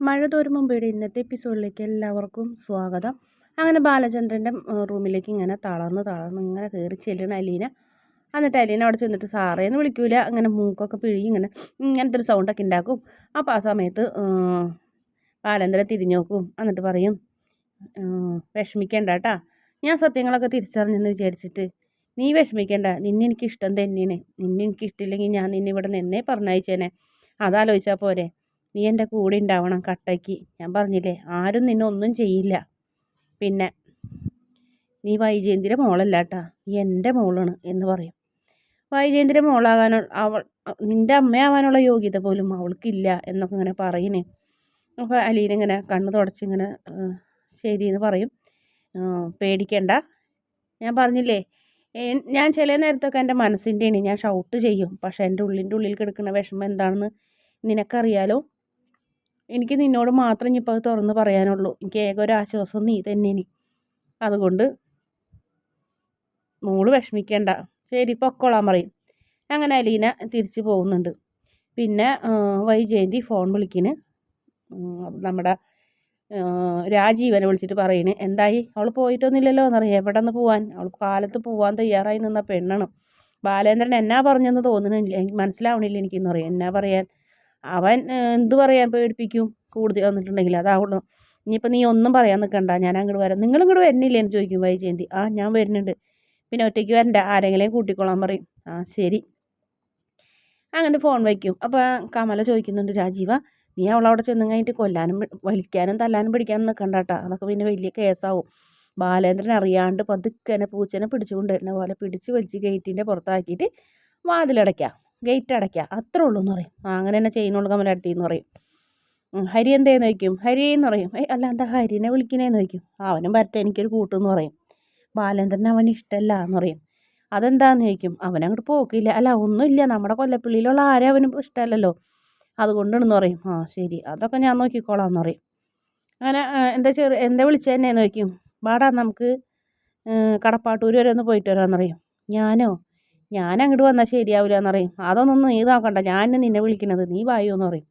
മഴ തോരും മുമ്പയുടെ ഇന്നത്തെ എപ്പിസോഡിലേക്ക് എല്ലാവർക്കും സ്വാഗതം. അങ്ങനെ ബാലചന്ദ്രന്റെ റൂമിലേക്ക് ഇങ്ങനെ തളർന്ന് തളർന്ന് ഇങ്ങനെ കയറി ചെല്ലണ അലീന. എന്നിട്ട് അലീന അവിടെ ചെന്നിട്ട് സാറേന്ന് വിളിക്കൂല? അങ്ങനെ മൂക്കൊക്കെ പിഴി ഇങ്ങനെ ഇങ്ങനത്തെ ഒരു സൗണ്ടൊക്കെ ഉണ്ടാക്കും അപ്പോൾ ആ സമയത്ത് ബാലചന്ദ്രൻ തിരിഞ്ഞു നോക്കും എന്നിട്ട് പറയും വിഷമിക്കേണ്ട കേട്ടാ ഞാൻ സത്യങ്ങളൊക്കെ തിരിച്ചറിഞ്ഞെന്ന് വിചാരിച്ചിട്ട് നീ വിഷമിക്കേണ്ട. നിന്നെ എനിക്കിഷ്ടം തന്നെയാണ്. നിന്നെ എനിക്കിഷ്ടമില്ലെങ്കിൽ ഞാൻ നിന്നെ ഇവിടെ നിന്നേ പറഞ്ഞയച്ചേനെ. അതാലോചിച്ചാൽ പോരെ. നീ എന്റെ കൂടെ ഉണ്ടാവണം കട്ടയ്ക്ക്. ഞാൻ പറഞ്ഞില്ലേ ആരും നിന്നെ ഒന്നും ചെയ്യില്ല. പിന്നെ നീ വൈജയന്തിന്റെ മോളല്ല കേട്ടാ നീ എന്റെ മോളാണ് എന്ന് പറയും. വൈജയന്തിന്റെ മോളാകാനോ അവൾ നിന്റെ അമ്മയാവാനുള്ള യോഗ്യത പോലും അവൾക്കില്ല എന്നൊക്കെ ഇങ്ങനെ പറയുന്നേ. അപ്പോൾ അലീനിങ്ങനെ കണ്ണ് തുടച്ചിങ്ങനെ എന്ന് പറയും. പേടിക്കണ്ട. ഞാൻ പറഞ്ഞില്ലേ ഞാൻ ചില നേരത്തൊക്കെ എന്റെ മനസ്സിന്റെയാണ് ഞാൻ ഷൗട്ട് ചെയ്യും. പക്ഷേ എന്റെ ഉള്ളിന്റെ ഉള്ളിൽ കിടക്കുന്ന വിഷമം എന്താണെന്ന് നിനക്കറിയാലോ? എനിക്ക് നിന്നോട് മാത്രം ഇനിയിപ്പോൾ അത് തുറന്ന് പറയാനുള്ളൂ. എനിക്ക് ഏക ഒരു ആശ്വാസം നീ തന്നെയാണ് അതുകൊണ്ട് മോൾ വിഷമിക്കേണ്ട. ശരി പൊക്കോളാൻ പറയും. അങ്ങനെ അലീന തിരിച്ചു പോകുന്നുണ്ട്. പിന്നെ വൈജയന്തി ഫോൺ വിളിക്കിന് നമ്മുടെ രാജീവനെ വിളിച്ചിട്ട് പറയണേ. എന്തായി? അവൾ പോയിട്ടൊന്നുമില്ലല്ലോ എന്നറിയാം. എവിടെ നിന്ന് പോവാൻ? അവൾ കാലത്ത് പോവാൻ തയ്യാറായി നിന്ന പെണ്ണാണ്. ബാലേന്ദ്രൻ എന്നാ പറഞ്ഞെന്ന് തോന്നണില്ല എനിക്ക് മനസ്സിലാവണില്ല എനിക്കെന്ന് എന്നാ പറയാൻ? അവൻ എന്ത് പറയാൻ പേടിപ്പിക്കും? കൂടുതൽ വന്നിട്ടുണ്ടെങ്കിൽ അതാവുള്ളൂ. ഇനിയിപ്പോൾ നീ ഒന്നും പറയാൻ നിൽക്കണ്ട ഞാൻ അങ്ങോട്ട് വരാം. നിങ്ങൾ വരുന്നില്ലേ എന്ന് ചോദിക്കും വൈജയന്തി. ആ ഞാൻ വരുന്നുണ്ട്. പിന്നെ ഒറ്റയ്ക്ക് വരണ്ട. ആരെങ്കിലും കൂട്ടിക്കോളാൻ പറയും. ആ ശരി. അങ്ങനെ ഫോൺ വയ്ക്കും. അപ്പോൾ കമല ചോദിക്കുന്നുണ്ട് രാജീവ നീ അവളവിടെ ചെന്ന് കഴിഞ്ഞിട്ട് കൊല്ലാനും വലിക്കാനും തല്ലാനും പിടിക്കാനും നിൽക്കണ്ട കേട്ടോ അതൊക്കെ പിന്നെ വലിയ കേസാവും. ബാലേന്ദ്രൻ അറിയാണ്ട് പതുക്കനെ പൂച്ചനെ പിടിച്ചുകൊണ്ട് വരുന്ന പോലെ പിടിച്ച് വലിച്ച് ഗേറ്റിന്റെ പുറത്താക്കിയിട്ട് വാതിലടയ്ക്കാം. ഗേറ്റ് അടയ്ക്കുക അത്രേ ഉള്ളൂ എന്ന് പറയും. ആ അങ്ങനെ തന്നെ ചെയ്യുന്നുള്ളൂ കമലടുത്തി എന്ന് പറയും. ഹരി എന്തേന്ന് വയ്ക്കും ഹരി എന്ന് പറയും. ഏയ് അല്ല എന്താ ഹരിനെ വിളിക്കണേന്ന് വയ്ക്കും അവനും വരട്ടെ എനിക്കൊരു കൂട്ടെന്ന് പറയും. ബാലേന്ദ്രൻ അവൻ ഇഷ്ടമല്ല എന്ന് പറയും. അതെന്താന്ന് ചോദിക്കും? അവനങ്ങോട്ട് പോക്കില്ല. അല്ല ഒന്നുമില്ല. നമ്മുടെ കൊല്ലപ്പള്ളിയിലുള്ള ആരും അവന് ഇഷ്ടമല്ലല്ലോ. അതുകൊണ്ടാണെന്ന് പറയും. ആ ശരി. അതൊക്കെ ഞാൻ നോക്കിക്കോളാം എന്ന് പറയും. അങ്ങനെ എന്താ ചെറു എന്താ വിളിച്ചതന്നെ നോക്കും വാടാ നമുക്ക് കടപ്പാട്ടൂർ വരെ ഒന്ന് പോയിട്ട് വരാമെന്ന് പറയും. ഞാനോ? ഞാൻ അങ്ങോട്ട് വന്നാൽ ശരിയാവില്ല എന്ന് പറയും അതൊന്നും നീ നോക്കണ്ട ഞാൻ നിന്നെ വിളിക്കണത് നീ വായോ എന്ന് പറയും.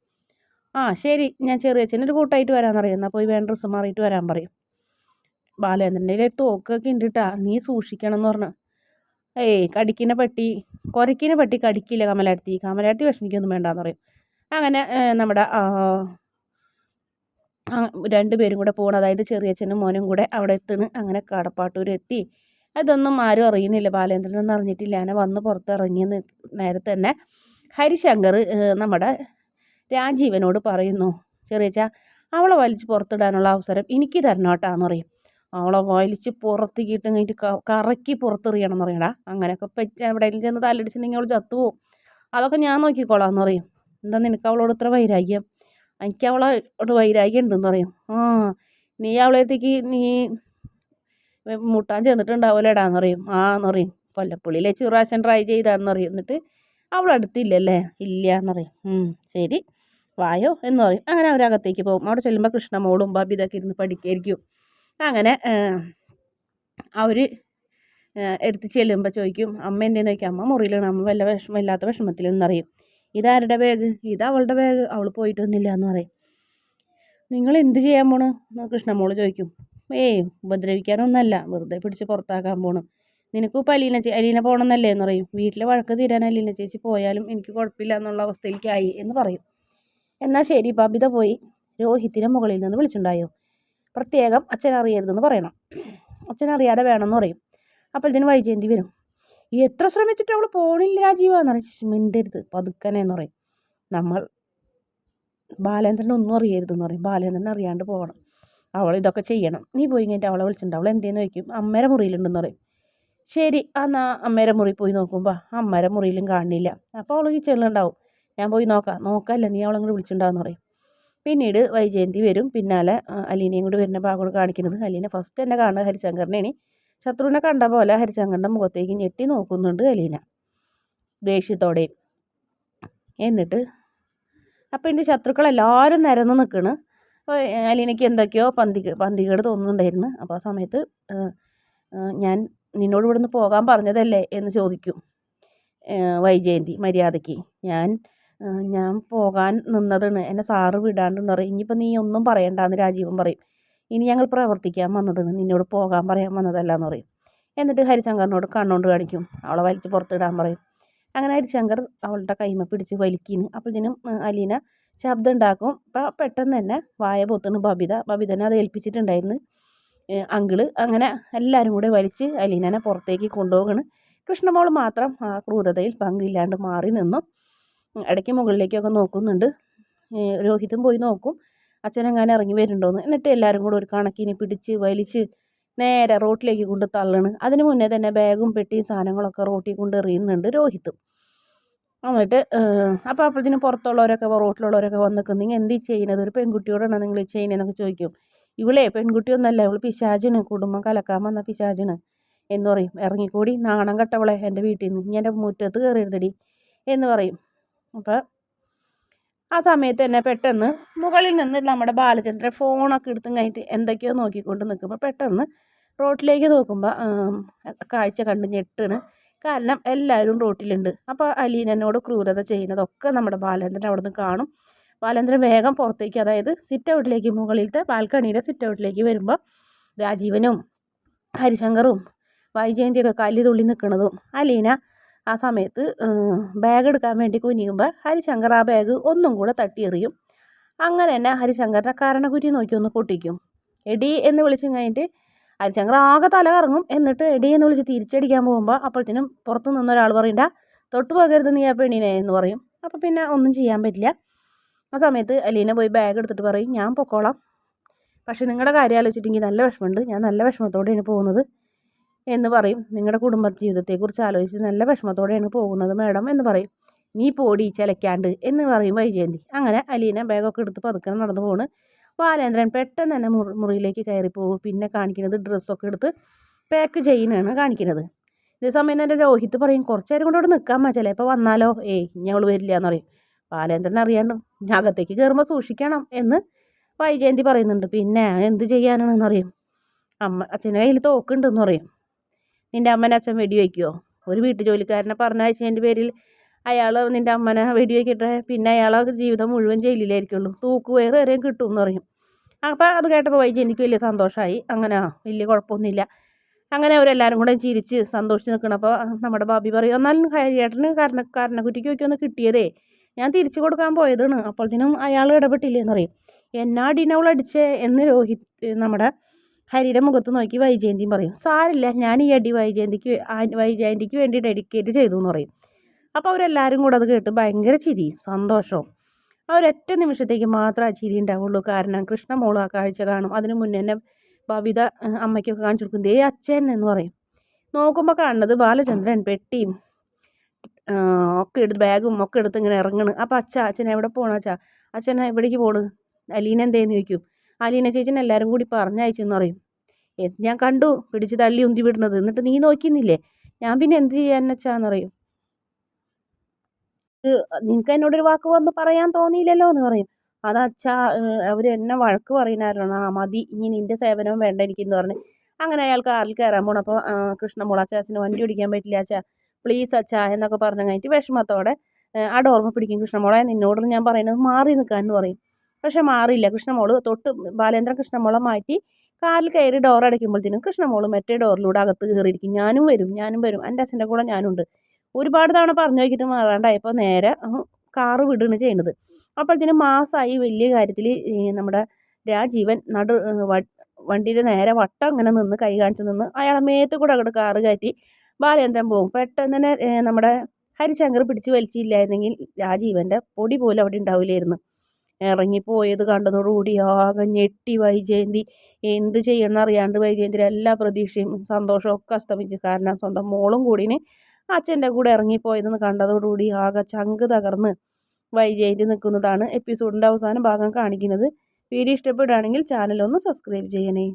ആ ശരി. ഞാൻ ചെറിയ അച്ഛനൊരു കൂട്ടായിട്ട് വരാമെന്ന് പറയും എന്നാൽ പോയി വേണ്ട ഡ്രസ്സ് മാറിയിട്ട് വരാൻ പറയും. ബാലേന്ദ്രന്റെ തോക്കൊക്കെ ഉണ്ട് കേട്ടാ നീ സൂക്ഷിക്കണം എന്ന് പറഞ്ഞു. ഏയ് കടിക്കിനെ പട്ടി കുരക്കിനെ പട്ടി കടിക്കില്ല കമലാടത്തി കമലാടത്തി വിഷമിക്കൊന്നും വേണ്ടാന്ന് പറയും അങ്ങനെ നമ്മുടെ രണ്ടുപേരും കൂടെ പോകണം അതായത് ചെറിയച്ഛനും മോനും കൂടെ അവിടെ എത്തുന്നു അങ്ങനെ കടപ്പാട്ടൂർ എത്തി അതൊന്നും ആരും അറിയുന്നില്ല. ബാലേന്ദ്രനൊന്നും അറിഞ്ഞിട്ടില്ല. ഞാൻ വന്ന് പുറത്തിറങ്ങിയ നേരത്തെ തന്നെ ഹരിശങ്കർ നമ്മുടെ രാജീവനോട് പറയുന്നു ചെറിയച്ച അവളെ വലിച്ച് പുറത്തിടാനുള്ള അവസരം എനിക്ക് തരണം കേട്ടാന്ന് പറയും. അവളെ വലിച്ച് പുറത്തേക്കിട്ട് കഴിഞ്ഞിട്ട് കറക്കി പുറത്തെറിയണം എന്ന് പറയണ അങ്ങനെയൊക്കെ പറ്റി എവിടെയെങ്കിലും ചെന്ന് തല്ലടിച്ചിട്ടുണ്ടെങ്കിൽ അവൾ ചത്തുപോകും അതൊക്കെ ഞാൻ നോക്കിക്കോളാം എന്ന് പറയും. എന്താ നിനക്ക് അവളോട് ഇത്ര വൈരാഗ്യം? എനിക്ക് അവളോട് വൈരാഗ്യം ഉണ്ടെന്ന് പറയും. ആ നീ അവളത്തേക്ക് നീ മുട്ടാൻ ചെന്നിട്ടുണ്ടാവില്ലടാന്ന് പറയും ആ എന്നറിയും കൊല്ലപ്പുള്ളിയിലെ ചിറാശൻ ട്രൈ ചെയ്താന്ന് പറയും എന്നിട്ട് അവൾ അടുത്തില്ലല്ലേ ഇല്ല എന്ന് പറയും ശരി. വായോ എന്ന് പറയും. അങ്ങനെ അവരകത്തേക്ക് പോകും. അവിടെ ചെല്ലുമ്പോൾ കൃഷ്ണമോളും ബബിതൊക്കെ ഇരുന്ന് പഠിക്കായിരിക്കും. അങ്ങനെ അവർ എടുത്ത് ചെല്ലുമ്പോൾ ചോദിക്കും അമ്മ എന്തേന്ന് ചോദിക്കും? അമ്മ മുറിയിലാണ്. അമ്മ വല്ല വിഷമമില്ലാത്ത വിഷമത്തിലെന്നറിയും ഇതാരുടെ ബാഗ് ഇത് അവളുടെ ബാഗ് അവൾ പോയിട്ടൊന്നുമില്ല എന്ന് പറയും. നിങ്ങൾ എന്ത് ചെയ്യാൻ പോണ്? കൃഷ്ണമോൾ ചോദിക്കും. ഏയ് ഉപദ്രവിക്കാനൊന്നല്ല. വെറുതെ പിടിച്ച് പുറത്താക്കാൻ പോണം. നിനക്ക് ഇപ്പം അലീന ചേ അലീന പോകണമെന്നല്ലേ എന്ന് പറയും. വീട്ടിലെ വഴക്ക് തീരാൻ അലീന ചേച്ചി പോയാലും എനിക്ക് കുഴപ്പമില്ല എന്നുള്ള അവസ്ഥയിലേക്കായി എന്ന് പറയും. എന്നാൽ ശരി ബബിത പോയി. രോഹിത്തിനെ മുകളിൽ നിന്ന് വിളിച്ചിട്ടുണ്ടായോ? പ്രത്യേകം അച്ഛൻ അറിയരുതെന്ന് പറയണം. അച്ഛൻ അറിയാതെ വേണമെന്ന് പറയും. അപ്പോഴത്തേന് വൈജയന്തി വരും. എത്ര ശ്രമിച്ചിട്ട് അവൾ പോണില്ല രാജീവാന്ന് പറയും. മിണ്ടരുത് പതുക്കനെന്ന് പറയും. നമ്മൾ ബാലേന്ദ്രൻ ഒന്നും അറിയരുതെന്ന് പറയും. ബാലേന്ദ്രൻ അറിയാണ്ട് പോകണം. അവൾ ഇതൊക്കെ ചെയ്യണം. നീ പോയി കഴിഞ്ഞിട്ട് അവളെ വിളിച്ചിട്ടുണ്ട്. അവൾ എന്തേന്ന് ചോദിക്കും? അമ്മേരെ മുറിയിലുണ്ടെന്ന് പറയും. ശരി എന്നാ അമ്മേരെ മുറി പോയി നോക്കുമ്പോൾ അമ്മേരെ മുറിയിലും കാണില്ല. അപ്പോൾ അവൾ കിച്ചണിലുണ്ടാവും ഞാൻ പോയി നോക്കാം. നോക്കാമല്ല നീ അവളെ വിളിച്ചിട്ടുണ്ടാവെന്ന് പറയും. പിന്നീട് വൈജയന്തി വരും. പിന്നാലെ അലീനയും കൂടി വരുന്ന ഭാഗമാണ് കാണിക്കുന്നത്. അലീന ഫസ്റ്റ് എന്നെ കാണുന്നത് ഹരിശങ്കറിനെയാണ്. ശത്രുവിനെ കണ്ട പോലെ ഹരിശങ്കറിന്റെ മുഖത്തേക്ക് ഞെട്ടി നോക്കുന്നുണ്ട് അലീന. ദേഷ്യത്തോടെയും. എന്നിട്ട് അപ്പോൾ എന്റെ ശത്രുക്കളെല്ലാവരും നിരന്ന് നിൽക്കണ് അലീനയ്ക്ക് എന്തൊക്കെയോ പന്തി പന്തികേട് തോന്നുന്നുണ്ടായിരുന്നു. അപ്പോൾ ആ സമയത്ത് ഞാൻ നിന്നോട് ഇവിടുന്ന് പോകാൻ പറഞ്ഞതല്ലേ എന്ന് ചോദിക്കും വൈജയന്തി മര്യാദയ്ക്ക്. ഞാൻ ഞാൻ പോകാൻ നിന്നതാണ്. എന്നെ സാറ് വിടാണ്ടെന്ന് പറയും. ഇനിയിപ്പോൾ നീ ഒന്നും പറയണ്ടെന്ന് രാജീവൻ പറയും. ഇനി ഞങ്ങൾ പ്രവർത്തിക്കാൻ വന്നതാണ്. നിന്നോട് പോകാൻ പറയാൻ വന്നതല്ല എന്ന് പറയും. എന്നിട്ട് ഹരിശങ്കറിനോട് കണ്ണുകൊണ്ട് കാണിക്കും. അവളെ വലിച്ച് പുറത്തിടാൻ പറയും. അങ്ങനെ ഹരിശങ്കർ അവളുടെ കൈമ പിടിച്ച് വലിക്കീന്. അപ്പോഴത്തേനും അലീന ശബ്ദം ഉണ്ടാക്കും അപ്പം പെട്ടെന്ന് തന്നെ വായ പൊത്തുന്നു ബബിത. ബബിതനെ അത് ഏൽപ്പിച്ചിട്ടുണ്ടായിരുന്നു. അങ്കിൾ അങ്ങനെ എല്ലാവരും കൂടെ വലിച്ച് അലീനനെ പുറത്തേക്ക് കൊണ്ടുപോകണ് കൃഷ്ണമോൾ മാത്രം ആ ക്രൂരതയിൽ പങ്കില്ലാണ്ട് മാറി നിന്നു. ഇടയ്ക്ക് മുകളിലേക്കൊക്കെ നോക്കുന്നുണ്ട്. രോഹിതും പോയി നോക്കും. അച്ഛനെങ്ങാനും ഇറങ്ങി വരുന്നുണ്ടോയെന്ന് എന്നിട്ട് എല്ലാവരും കൂടെ ഒരു കണക്കിന് പിടിച്ച് വലിച്ച് നേരെ റോട്ടിലേക്ക് കൊണ്ട് തള്ളണ്. അതിന് മുന്നേ തന്നെ ബാഗും പെട്ടിയും സാധനങ്ങളൊക്കെ റോട്ടിൽ കൊണ്ട് എറിയുന്നുണ്ട് രോഹിത്തും. എന്നിട്ട് അപ്പോൾ അപ്പോഴത്തേനും പുറത്തുള്ളവരൊക്കെ റോട്ടിലുള്ളവരൊക്കെ വന്ന് നിൽക്കും നിങ്ങൾ എന്ത് ചെയ്യുന്നത്? ഒരു പെൺകുട്ടിയോടാണ് നിങ്ങൾ ചെയ്യുന്നതെന്നൊക്കെ ചോദിക്കും. ഇവളെ പെൺകുട്ടിയൊന്നല്ല ഇവൾ പിശാചിന് കുടുംബം കലക്കാൻ വന്ന പിശാചിന്. എന്ന് പറയും. ഇറങ്ങിക്കൂടി നാണം കെട്ടവളെ എന്റെ വീട്ടിൽ നിന്ന് ഇനി മുറ്റത്ത് കയറിയിരുന്നടി എന്ന് പറയും. അപ്പോൾ ആ സമയത്ത് തന്നെ പെട്ടെന്ന് മുകളിൽ നിന്ന് നമ്മുടെ ബാലചന്ദ്രൻ ഫോണൊക്കെ എടുത്തും കഴിഞ്ഞിട്ട് എന്തൊക്കെയോ നോക്കിക്കൊണ്ട് നിൽക്കുമ്പോൾ പെട്ടെന്ന് റോട്ടിലേക്ക് നോക്കുമ്പോൾ കാഴ്ച കണ്ട് ഞെട്ടാണ്. കാരണം എല്ലാവരും റോട്ടിലുണ്ട്. അപ്പോൾ അലീനോട് ക്രൂരത ചെയ്യുന്നതൊക്കെ നമ്മുടെ ബാലേന്ദ്രൻ അവിടെ നിന്ന് കാണും. ബാലേന്ദ്രൻ വേഗം പുറത്തേക്ക് അതായത് സിറ്റ് ഔട്ടിലേക്ക് മുകളിലത്തെ ബാൽക്കണിയുടെ സിറ്റ് ഔട്ടിലേക്ക് വരുമ്പോൾ രാജീവനും ഹരിശങ്കറും വൈജയന്തിയൊക്കെ കല്ലി തുള്ളി നിൽക്കുന്നതും അലീന ആ സമയത്ത് ബാഗ് എടുക്കാൻ വേണ്ടി കുനിയുമ്പോൾ ഹരിശങ്കർ ആ ബാഗ് ഒന്നും കൂടെ തട്ടിയെറിയും. അങ്ങനെ തന്നെ ഹരിശങ്കറിന്റെ കാരണക്കുറ്റി നോക്കി ഒന്ന് പൊട്ടിക്കും. എടി എന്ന് വിളിച്ചു കഴിഞ്ഞിട്ട് ഹരിശങ്കർ ആകെ തല കറങ്ങും എന്നിട്ട് എടി എന്ന് വിളിച്ച് തിരിച്ചടിക്കാൻ പോകുമ്പോൾ അപ്പോഴത്തേനും പുറത്തു നിന്നൊരാൾ പറയണ്ട തൊട്ട് പോകരുത് നീ ആ പെണ്ണിനെ എന്ന് പറയും. അപ്പോൾ പിന്നെ ഒന്നും ചെയ്യാൻ പറ്റില്ല. ആ സമയത്ത് അലീന പോയി ബാഗ് എടുത്തിട്ട് പറയും ഞാൻ പൊക്കോളാം. പക്ഷേ നിങ്ങളുടെ കാര്യം ആലോചിച്ചിട്ടെങ്കിൽ നല്ല വിഷമമുണ്ട്. ഞാൻ നല്ല വിഷമത്തോടെയാണ് പോകുന്നത് എന്ന് പറയും. നിങ്ങളുടെ കുടുംബ ജീവിതത്തെക്കുറിച്ച് ആലോചിച്ച് നല്ല വിഷമത്തോടെയാണ് പോകുന്നത് മാഡം എന്ന് പറയും. നീ പോടി ചിലക്കാണ്ട് എന്ന് പറയും വൈജയന്തി. അങ്ങനെ അലീന ബാഗൊക്കെ എടുത്ത് പതുക്കെ നടന്നു പോണ്. ബാലേന്ദ്രൻ പെട്ടെന്ന് തന്നെ മുറി മുറിയിലേക്ക് കയറി പിന്നെ കാണിക്കുന്നത് ഡ്രസ്സൊക്കെ എടുത്ത് പാക്ക് ചെയ്യുന്നതാണ് കാണിക്കുന്നത്. ഇതേ സമയം തന്നെ രോഹിത്ത് പറയും കുറച്ച് നേരം കൊണ്ട് ഇവിടെ നിൽക്കാൻ ചിലപ്പോൾ വന്നാലോ? ഏയ് ഞങ്ങൾ വരില്ല എന്ന് പറയും. ബാലേന്ദ്രൻ അറിയാണ്ട് അകത്തേക്ക് കയറുമ്പോൾ സൂക്ഷിക്കണം എന്ന് വൈജയന്തി പറയുന്നുണ്ട്. പിന്നെ എന്ത് ചെയ്യാനാണെന്ന് അറിയും? അമ്മ അച്ഛന്റെ കയ്യിൽ തോക്കുണ്ടെന്ന് പറയും. നിന്റെ അമ്മനെ അച്ഛൻ വെടിവെക്കുമോ ഒരു വീട്ടു ജോലിക്കാരനെ പറഞ്ഞയച്ചതിന്റെ പേരിൽ അയാൾ നിന്റെ അമ്മനെ വെടിവെക്കട്ടെ പിന്നെ അയാളെ ജീവിതം മുഴുവൻ ജയിലിലായിരിക്കുള്ളൂ. തൂക്ക് വേറെ വരെയും കിട്ടും എന്ന് പറയും. അപ്പോൾ അത് കേട്ടപ്പോൾ വൈജയന്തിക്ക് വലിയ സന്തോഷമായി അങ്ങനെ വലിയ കുഴപ്പമൊന്നുമില്ല. അങ്ങനെ അവരെല്ലാവരും കൂടെ ചിരിച്ച് സന്തോഷിച്ച് നിൽക്കണപ്പോൾ നമ്മുടെ ബാബി പറയും എന്നാലും ഹരിയേട്ടന് കാരണ കാരണക്കുറ്റിക്ക് ഒന്ന് കിട്ടിയതേ. ഞാൻ തിരിച്ചു കൊടുക്കാൻ പോയതാണ്. അപ്പോഴത്തേനും അയാൾ ഇടപെട്ടില്ലേന്ന് പറയും. എന്നാ അവൾ അടിച്ചേ? എന്ന് രോഹിത് നമ്മുടെ ഹരിയുടെ മുഖത്ത് നോക്കി വൈജയന്തിയും പറയും. സാരില്ല ഞാൻ ഈ അടി വൈജയന്തിക്ക് വൈജയന്തിക്ക് വേണ്ടി ഡെഡിക്കേറ്റ് ചെയ്തു എന്ന് പറയും. അപ്പോൾ അവരെല്ലാവരും കൂടെ അത് കേട്ട് ഭയങ്കര ചിരി സന്തോഷവും. അവരൊറ്റ നിമിഷത്തേക്ക് മാത്രം ആ ചിരി ഉണ്ടാവുള്ളൂ. കാരണം കൃഷ്ണ മോൾ ആ കാഴ്ച കാണും. അതിന് മുന്നേ തന്നെ ബബിത അമ്മയ്ക്കൊക്കെ കാണിച്ചു കൊടുക്കും. ദേ അച്ഛൻ എന്ന് പറയും. നോക്കുമ്പോൾ കാണുന്നത് ബാലചന്ദ്രൻ പെട്ടിയും ഒക്കെ എടുത്ത് ബാഗും ഒക്കെ എടുത്ത് ഇങ്ങനെ ഇറങ്ങണ്. അപ്പോൾ അച്ഛ അച്ഛൻ എവിടെ പോകണം അച്ഛാ? അച്ഛൻ എവിടേക്ക് പോണ്? അലീന എന്തേന്ന് ചോദിക്കും. അലീന ചേച്ചൻ എല്ലാവരും കൂടി പറഞ്ഞയച്ചെന്ന് പറയും. ഞാൻ കണ്ടു പിടിച്ച് തള്ളി ഉന്തി വിടുന്നത്. എന്നിട്ട് നീ നോക്കിയിരുന്നില്ലേ ഞാൻ പിന്നെ എന്ത് ചെയ്യാൻ അച്ഛാന്ന് പറയും. നിനക്ക് എന്നോടൊരു വാക്ക് വന്ന് പറയാൻ തോന്നിയില്ലല്ലോ എന്ന് പറയും അതച്ഛാ അവർ എന്നെ വഴക്ക് പറയുന്നായിരുന്നു. ആ മതി ഇനി നിന്റെ സേവനവും വേണ്ട എനിക്കെന്ന് പറഞ്ഞ് അങ്ങനെ അയാൾ കാറിൽ കയറാൻ പോകണം അപ്പോൾ കൃഷ്ണമോള അച്ഛാച്ചന് വണ്ടി ഓടിക്കാൻ പറ്റില്ല അച്ഛാ പ്ലീസ് അച്ഛാ എന്നൊക്കെ പറഞ്ഞു കഴിഞ്ഞിട്ട് വിഷമത്തോടെ ആ ഡോർമ പിടിക്കും കൃഷ്ണമോളെ നിന്നോട് ഞാൻ പറയുന്നത് മാറി നിൽക്കാൻ എന്ന് പറയും. പക്ഷെ മാറിയില്ല. കൃഷ്ണമോൾ തൊട്ട് ബാലേന്ദ്രൻ കൃഷ്ണമോളെ മാറ്റി കാറിൽ കയറി ഡോർ അടയ്ക്കുമ്പോഴത്തേനും കൃഷ്ണമോൾ മറ്റേ ഡോറിലൂടെ അകത്ത് കയറിയിരിക്കും. ഞാനും വരും ഞാനും വരും. എന്റെ അച്ഛന്റെ കൂടെ ഞാനുണ്ട്. ഒരുപാട് തവണ പറഞ്ഞു നോക്കിയിട്ട് മാറാണ്ടായപ്പോൾ നേരെ കാറ് വിടുകയാണ് ചെയ്യുന്നത് അപ്പോഴത്തേനും മാസമായി വലിയ കാര്യത്തിൽ നമ്മുടെ രാജീവൻ നടു വണ്ടിയുടെ നേരെ വട്ടം അങ്ങനെ നിന്ന് കൈ കാണിച്ച് നിന്ന് അയാളെ മേത്ത് കൂടെ അങ്ങോട്ട് കാറ് കയറ്റി ബാലേന്ദ്രൻ പോകും പെട്ടെന്ന് തന്നെ നമ്മുടെ ഹരിശങ്കർ പിടിച്ച് വലിച്ചില്ലായിരുന്നെങ്കിൽ രാജീവന്റെ പൊടി പോലും അവിടെ ഉണ്ടാവില്ലായിരുന്നു. ഇറങ്ങിപ്പോയത് കണ്ടതോടുകൂടി ആകെ ഞെട്ടി വൈജയന്തി. എന്ത് ചെയ്യണമെന്ന് അറിയാണ്ട് വൈജയന്തിയുടെ എല്ലാ പ്രതീക്ഷയും സന്തോഷവും ഒക്കെ അസ്തമിച്ചു. കാരണം സ്വന്തം മോളും കൂടിന് അച്ഛന്റെ കൂടെ ഇറങ്ങിപ്പോയതെന്ന് കണ്ടതോടുകൂടി ആകെ ചങ്ക് തകർന്ന് വൈജയന്തി നിൽക്കുന്നതാണ് എപ്പിസോഡിന്റെ അവസാന ഭാഗം കാണിക്കുന്നത്. വീഡിയോ ഇഷ്ടപ്പെടുകയാണെങ്കിൽ ചാനൽ ഒന്ന് സബ്സ്ക്രൈബ് ചെയ്യണേ.